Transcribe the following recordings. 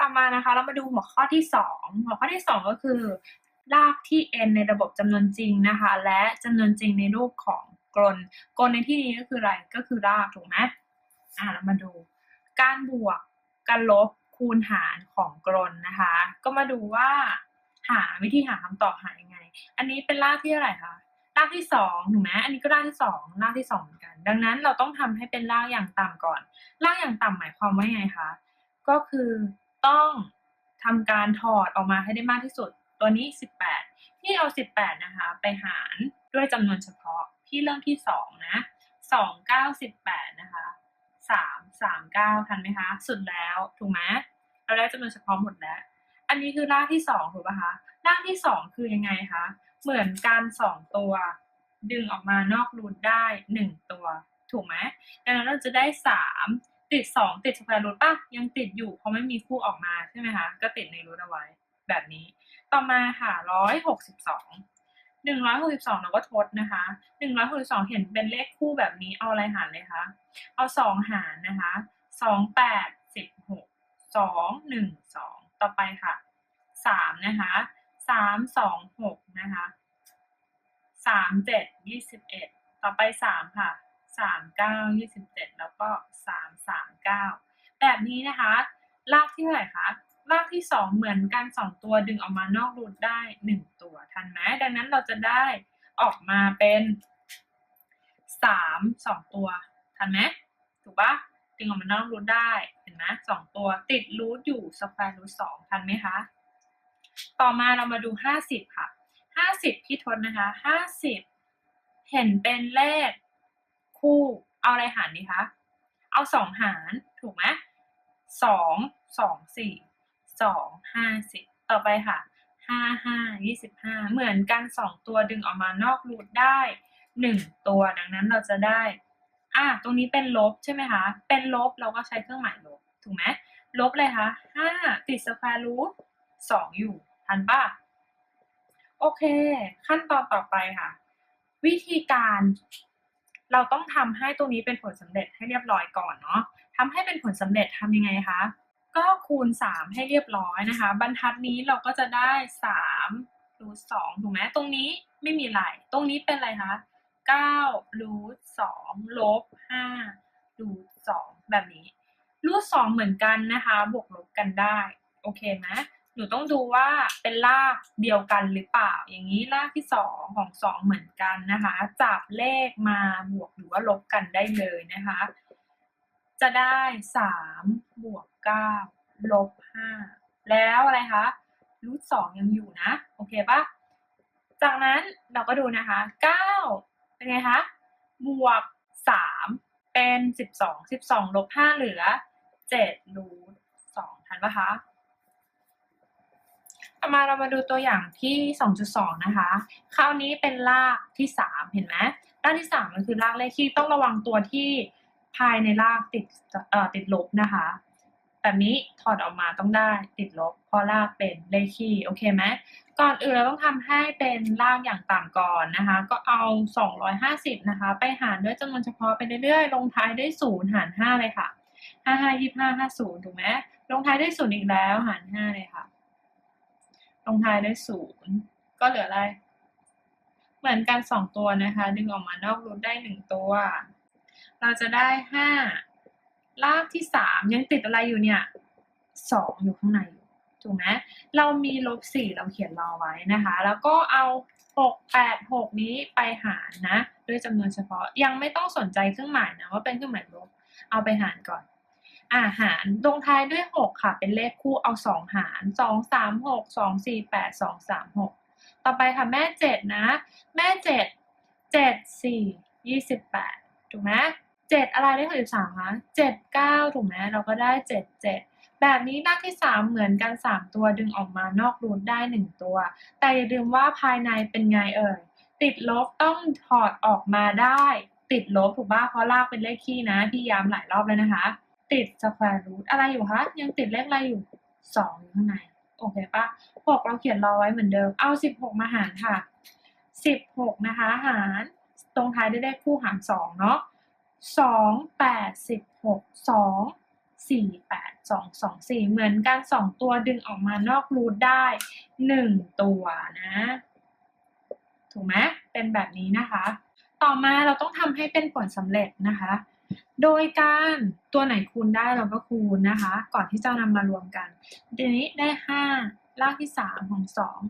ต่อมานะคะ เรามาดูหัวข้อที่สองหัวข้อที่สองก็คือ รากที่ n ในระบบจำนวนจริงนะคะ และจำนวนจริงในรูปของกลนกลในที่นี้ก็คืออะไรก็คือรากถูกไหมอ่าเรามาดู การบวกการลบคูณหารของกลนนะคะ ก็มาดูว่า หาวิธีหาคำตอบหายังไง อันนี้เป็นรากที่เท่าไรคะรากที่สองถูกไหมอันนี้ก็รากที่สองรากที่สองเหมือนกัน ดังนั้นเราต้องทำให้เป็นรากอย่างต่ำก่อน รากอย่างต่ำหมายความว่าไงคะ ก็คือ ต้องทำการถอดออกมาให้ได้มากที่สุด ตัวนี้ 18 ที่เอา 18 นะคะ ไปหารด้วยจำนวนเฉพาะที่เริ่มที่ 2 นะ 2 9 18 นะคะ 3 3 9 ทันไหมคะ สุดแล้ว ถูกไหมเราได้จำนวนเฉพาะหมดแล้ว อันนี้คือรากที่ 2 ถูกป่ะคะ รากที่ 2 คือยังไงคะ เหมือนกัน2ตัว ดึงออกมานอกรูทได้ 1 ตัว ถูกไหมดังนั้นเราจะได้ 3 ติดสองติดสแควร์รูทป่ะยังติดอยู่เพราะไม่มีคู่ออกมาใช่ไหมคะก็ติดในรูทเอาไว้ แบบนี้ ต่อมาค่ะร้อยหกสิบสองหนึ่งร้อยหกสิบสองเราก็ทดนะคะหนึ่งร้อยหกสิบสองเห็นเป็นเลขคู่แบบนี้เอาอะไรหารเลยคะเอาสองหารนะคะสองแปดสิบหกสองหนึ่งสองต่อไปค่ะสามนะคะสามสองหกนะคะสามเจ็ดยี่สิบเอ็ดต่อไปสามค่ะ 3 9 27แล้วก็3 3 9แบบนี้นะคะรากที่เท่าไหร่คะรากที่2เหมือนกัน2ตัวดึงออกมานอกรูทได้1ตัวทันไหมดังนั้นเราจะได้ออกมาเป็น3 2ตัวทันไหมถูกปะดึงออกมานอกรูทได้เห็นไหมสองตัวติดรูทอยู่สแควร์รูทสองทันไหมคะต่อมาเรามาดู50ค่ะ50พี่ทศนะคะ50เห็นเป็นเลข คู่ เอาอะไรหารดีคะ เอาสองหารถูกไหมสองสองสี่สองห้าสิบต่อไปค่ะห้าห้ายี่สิบห้าเหมือนกันสองตัวดึงออกมานอกรูทได้หนึ่งตัวดังนั้นเราจะได้อะตรงนี้เป็นลบใช่ไหมคะ เป็นลบเราก็ใช้เครื่องหมายลบถูกไหมลบเลยคะห้าติดสแควร์รูทสองอยู่ทันป่ะโอเค ขั้นตอนต่อไปค่ะ วิธีการ เราต้องทำให้ตรงนี้เป็นผลสำเร็จให้เรียบร้อยก่อนเนาะทำให้เป็นผลสำเร็จทำยังไงคะ ก็คูณ 3 ให้เรียบร้อยนะคะ บรรทัดนี้เราก็จะได้3รูท2ถูกไหมตรงนี้ไม่มีอะไรตรงนี้เป็นอะไรคะ9รูท2ลบ5รูท2แบบนี้รูท2เหมือนกันนะคะ บวกลบกันได้ โอเคไหม หนูต้องดูว่าเป็นรากเดียวกันหรือเปล่า อย่างนี้รากที่สองของสองเหมือนกันนะคะ จับเลขมาบวกหรือว่าลบกันได้เลยนะคะ จะได้สามบวกเก้าลบห้าแล้วอะไรคะรูทสองยังอยู่นะ โอเคปะจากนั้นเราก็ดูนะคะเก้าเป็นไงคะบวกสามเป็นสิบสองสิบสองลบห้าเหลือเจ็ดรูทสองทันปะคะ ต่อมาเรามาดูตัวอย่างที่ 2.2 นะคะ คราวนี้เป็นรากที่ 3 เห็นไหมรากที่ 3 มันคือรากเลขที่ต้องระวังตัวที่ภายในรากติดเอ่อติดลบนะคะแบบนี้ถอดออกมาต้องได้ติดลบเพราะรากเป็นเลขคี่โอเคไหมก่อนอื่นเราต้องทำให้เป็นรากอย่างต่ำก่อนนะคะ ก็เอา 250 นะคะ ไปหารด้วยจำนวนเฉพาะไปเรื่อยๆ ลงท้ายด้วย0หาร 5 เลยค่ะ 5 5 25 50 ถูกไหมลงท้ายด้วย0อีกแล้วหาร 5 เลยค่ะ งท้ายด้วยศูนย์ก็เหลืออะไร เหมือนกันสองตัวนะคะ ดึงออกมานอกรูทได้หนึ่งตัว เราจะได้ห้ารากที่สามยังติดอะไรอยู่เนี่ยสองอยู่ข้างในถูกไหมเรามีลบสี่เราเขียนรอไว้นะคะ แล้วก็เอาหกแปดหกนี้ไปหารนะ ด้วยจำนวนเฉพาะยังไม่ต้องสนใจเครื่องหมายนะว่าเป็นเครื่องหมายลบเอาไปหารก่อน อาหารลงท้ายด้วย 6 ค่ะ เป็นเลขคู่เอา 2 หาร 2 3 6 2 4 8 2 3 6 ต่อไปค่ะแม่ 7 นะ แม่ 7 7 4 28 ถูกไหม7อะไรได้63คะ7 9 ถูกไหมเราก็ได้ 7 7 แบบนี้รากที่ 3 เหมือนกัน 3 ตัวดึงออกมานอกรูทได้ 1 ตัว แต่อย่าลืมว่าภายในเป็นไงเอ่ย ติดลบต้องถอดออกมาได้ ติดลบถูกป่ะเพราะรากเป็นเลขคี่นะ พี่ย้ำหลายรอบแล้วนะคะ ติดสแควร์รูทอะไรอยู่คะ ยังติดเลขอะไรอยู่สองอยู่ข้างใน โอเคปะหกเราเขียนรอไว้เหมือนเดิม เอาสิบหกมาหารค่ะสิบหกนะคะ หารตรงท้ายได้เลขคู่หารสองเนาะสองแปดสิบหกสองสี่แปดสองสองสี่เหมือนกันสองตัวดึงออกมานอกรูทได้หนึ่งตัวนะ ถูกไหมเป็นแบบนี้นะคะ ต่อมาเราต้องทำให้เป็นผลสำเร็จนะคะ โดยการตัวไหนคูณได้เราก็คูณนะคะ ก่อนที่จะนำมารวมกันทีนี้ได้ห้ารากที่สามของสอง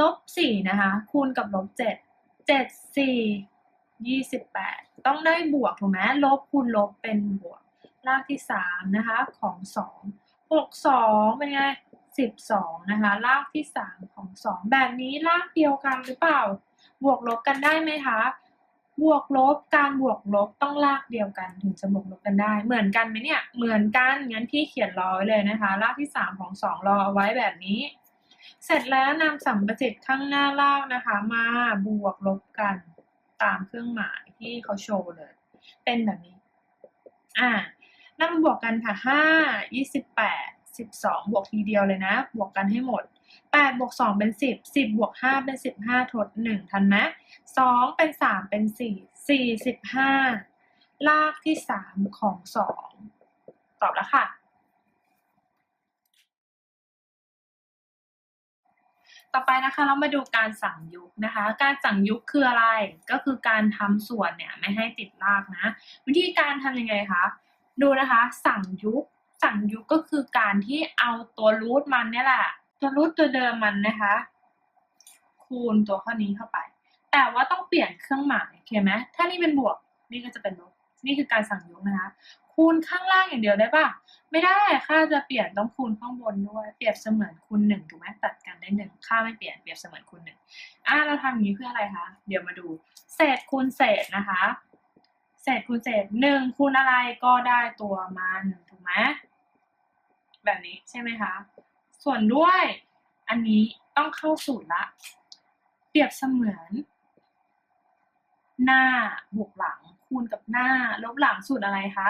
ลบสี่นะคะ คูณกับลบเจ็ดเจ็ดสี่ยี่สิบแปดต้องได้บวกถูกไหมลบคูณลบเป็นบวก รากที่สามนะคะ ของสองหกสองเป็นไงสิบสองนะคะ รากที่สามของสองแบบนี้รากเดียวกันหรือเปล่า บวกลบกันได้ไหมคะ บวกลบการบวกลบต้องรากเดียวกันถึงจะบวกลบกันได้ เหมือนกันไหมเนี่ย เหมือนกันงั้นพี่เขียนรอไว้เลยนะคะรากที่สามของสองรอเอาไว้แบบนี้ เสร็จแล้วนำสัมประสิทธิ์ข้างหน้ารากนะคะ มาบวกลบกันตามเครื่องหมายที่เขาโชว์เลย เป็นแบบนี้ อ่านำมาบวกกันค่ะห้า ยี่สิบสองบวกทีเดียวเลยนะ บวกกันให้หมดแปดบวกสองเป็นสิบสิบบวกห้าเป็นสิบห้าทดหนึ่งทันไหมสองเป็นสามเป็นสี่สี่สิบห้ารากที่สามของสองตอบแล้วค่ะ ต่อไปนะคะเรามาดูการสั่งยุกนะคะ การสั่งยุกคืออะไร ก็คือการทำส่วนเนี่ยไม่ให้ติดรากนะ วิธีการทำยังไงคะ ดูนะคะ สั่งยุก สั่งยุกก็คือการที่เอาตัวรูทมันเนี่ยแหละ ตัวรูทตัวเดิมมันนะคะ คูณตัวข้อนี้เข้าไป แต่ว่าต้องเปลี่ยนเครื่องหมายโอเคไหมถ้านี่เป็นบวก นี่ก็จะเป็นลบนี่คือการสั่งยุกนะคะ คูณข้างล่างอย่างเดียวได้ปะไม่ได้ค่าจะเปลี่ยนต้องคูณข้างบนด้วย เปรียบเสมือนคูณหนึ่งถูกไหมตัดกันได้หนึ่งค่าไม่เปลี่ยนเปรียบเสมือนคูณหนึ่งอะเราทำอย่างนี้เพื่ออะไรคะเดี๋ยวมาดู เศษคูณเศษนะคะเศษคูณเศษหนึ่งคูณอะไรก็ได้ตัวมันถูกไหม แบบนี้ใช่ไหมคะ ส่วนด้วยอันนี้ต้องเข้าสูตรละ เปรียบเสมือน หน้าบวกหลังคูณกับหน้าลบหลังสูตรอะไรคะ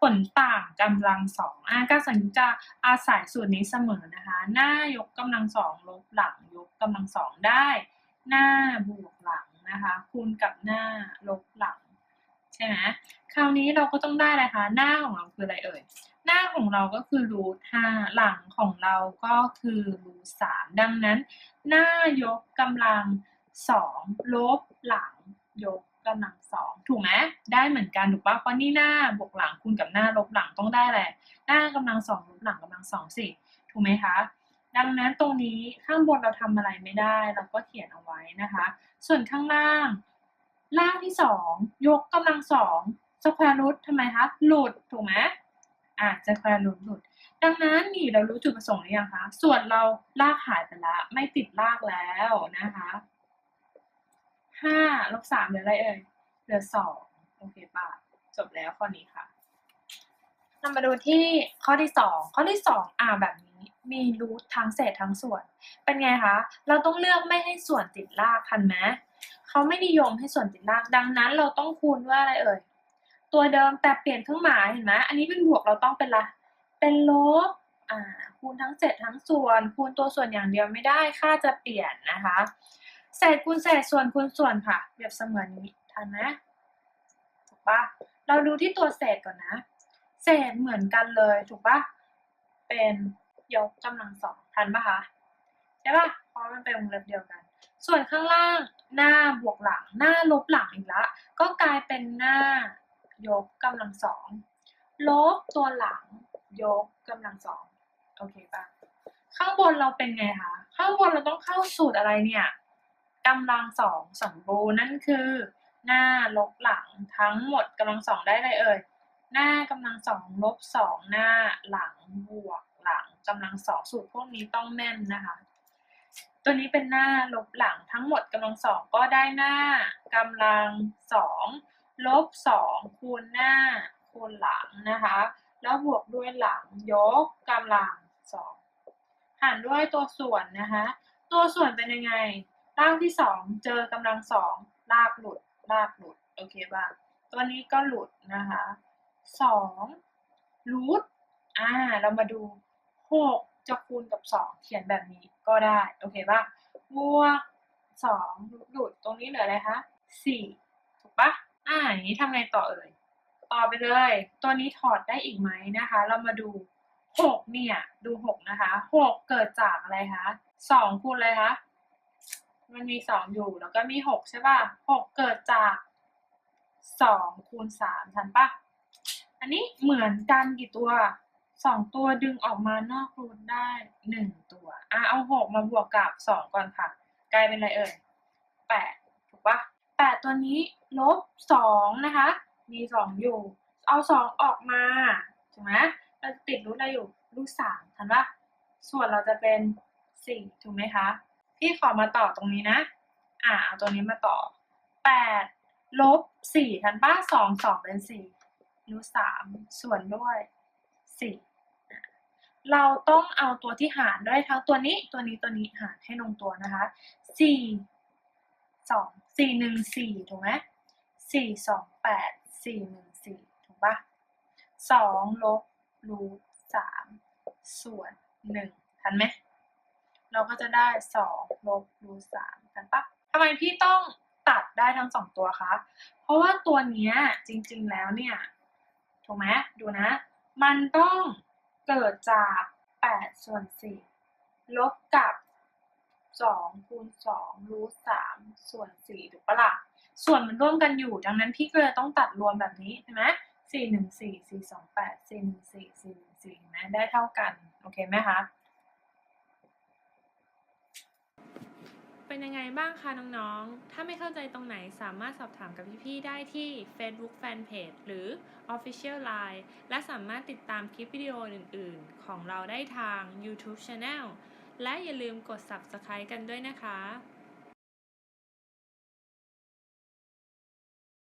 ผลต่างกำลังสองอะการสังยุกต์จะอาศัยสูตรนี้เสมอนะคะ หน้ายกกำลังสองลบหลังยกกำลังสองได้ หน้าบวกหลังนะคะ คูณกับหน้าลบหลัง ใช่ไหมคราวนี้เราก็ต้องได้อะไรคะ หน้าของเราคืออะไรเอ่ย หน้าของเราก็คือรูทห้าหลังของเราก็คือรูทสามดังนั้น หน้ายกกำลังสองลบหลังยกกำลังสองถูกไหมได้เหมือนกันถูกปะเพราะนี่หน้าบวกหลังคูณกับหน้าลบหลังต้องได้แหละหน้ากำลังสองลบหลังกำลังสองสิถูกไหมคะ ดังนั้นตรงนี้ข้างบนเราทำอะไรไม่ได้ เราก็เขียนเอาไว้นะคะ ส่วนข้างล่าง ล่างที่สองยกกำลังสองสแควร์รูททำไมคะหลุดถูกไหม อะแควร์รูทหลุด ดังนั้นนี่เรารู้จุดประสงค์หรือยังคะ ส่วนเราลากหายไปละไม่ติดลากแล้วนะคะห้าลบสามเหลืออะไรเอ่ย เหลือสองโอเคป่ะ จบแล้วข้อนี้ค่ะนำมาดูที่ข้อที่สองข้อที่สองอ่าแบบนี้มีรูททั้งเศษทั้งส่วน เป็นไงคะ เราต้องเลือกไม่ให้ส่วนติดลากทันไหมเขาไม่นิยมให้ส่วนติดลาก ดังนั้นเราต้องคูณว่าอะไรเอ่ย ตัวเดิมแต่เปลี่ยนเครื่องหมายเห็นไหมอันนี้เป็นบวกเราต้องเป็นละเป็นลบอ่าคูณทั้งเศษทั้งส่วน คูณตัวส่วนอย่างเดียวไม่ได้ค่าจะเปลี่ยนนะคะเศษคูณเศษส่วนคูณส่วนค่ะเปรียบเสมือนนี้ทันไหมถูกปะเราดูที่ตัวเศษก่อนนะ เศษเหมือนกันเลยถูกปะเป็นยกกำลังสองทันปะคะใช่ปะเพราะมันเป็นวงเล็บเดียวกัน ส่วนข้างล่างหน้าบวกหลัง หน้าลบหลังอีกละ ก็กลายเป็นหน้า ยกกำลังสอง ลบตัวหลัง ยกกำลังสอง โอเคปะข้างบนเราเป็นไงคะ ข้างบนเราต้องเข้าสูตรอะไรเนี่ยกำลังสองสมบูรณ์นั่นคือ หน้าลบหลังทั้งหมดกำลังสองได้เลยเอ่ย หน้ากำลังสองลบสองหน้าหลังบวกหลังกำลังสองสูตรพวกนี้ต้องแม่นนะคะ ตัวนี้เป็นหน้าลบหลังทั้งหมดกำลังสองก็ได้หน้ากำลังสอง ลบสองคูณหน้าคูณหลังนะคะ แล้วบวกด้วยหลังยกกำลังสองหารด้วยตัวส่วนนะคะ ตัวส่วนเป็นยังไงรากที่สองเจอกำลังสองลากหลุดลากหลุดโอเคป่ะตัวนี้ก็หลุดนะคะสองรูทอ่าเรามาดูหกจะคูณกับสองเขียนแบบนี้ก็ได้โอเคป่ะบวกสองหลุดตรงนี้เหลืออะไรคะสี่ถูกปะ อ่าอย่างนี้ทำไงต่อเอ่ย ต่อไปเลย ตัวนี้ถอดได้อีกไหมนะคะ เรามาดูหกเนี่ย ดูหกนะคะหกเกิดจากอะไรคะสองคูณอะไรคะ มันมีสองอยู่ แล้วก็มีหกใช่ป่ะหกเกิดจากสองคูณสามทันป่ะ อันนี้เหมือนกันกี่ตัวสองตัวดึงออกมานอกรูทได้หนึ่งตัว อะเอาหกมาบวกกับสองก่อนค่ะ กลายเป็นอะไรเอ่ยแปดถูกป่ะ แปดตัวนี้ลบสองนะคะ มีสองอยู่ เอาสองออกมา ถูกไหมเราติดรูทอะไรอยู่รูทสามทันปะส่วนเราจะเป็นสี่ถูกไหมคะ พี่ขอมาต่อตรงนี้นะ อ่าเอาตัวนี้มาต่อแปดลบสี่ทันป้าสองสองเป็นสี่รูทสามส่วนด้วยสี่เราต้องเอาตัวที่หารด้วยทั้งตัวนี้ตัวนี้ตัวนี้หารให้ลงตัวนะคะสี่สองสี่หนึ่งสี่ถูกไหมสี่สองแปดสี่หนึ่งสี่ถูกปะสองลบรูทสามส่วนหนึ่งทันไหมเราก็จะได้สองลบรูทสามทันปะทำไมพี่ต้องตัดได้ทั้งสองตัวคะ เพราะว่าตัวเนี้ยจริงๆแล้วเนี่ย ถูกไหมดูนะ มันต้องเกิดจากแปดส่วนสี่ลบกับ สองคูณสองรูทสามส่วนสี่ถูกปะล่ะส่วนมันร่วมกันอยู่ ดังนั้นพี่ก็เลยต้องตัดรวมแบบนี้ใช่ไหมสี่หนึ่งสี่สี่สองแปดสี่หนึ่งสี่สี่หนึ่งสี่เห็นไหมได้เท่ากันโอเคไหมคะเป็นยังไงบ้างคะน้องๆ ถ้าไม่เข้าใจตรงไหนสามารถสอบถามกับพี่ๆ ได้ที่ Facebook Fanpage หรือ Official Line และสามารถติดตามคลิปวิดีโออื่นๆ ของเราได้ทาง YouTube Channel และอย่าลืมกด Subscribe กันด้วยนะคะ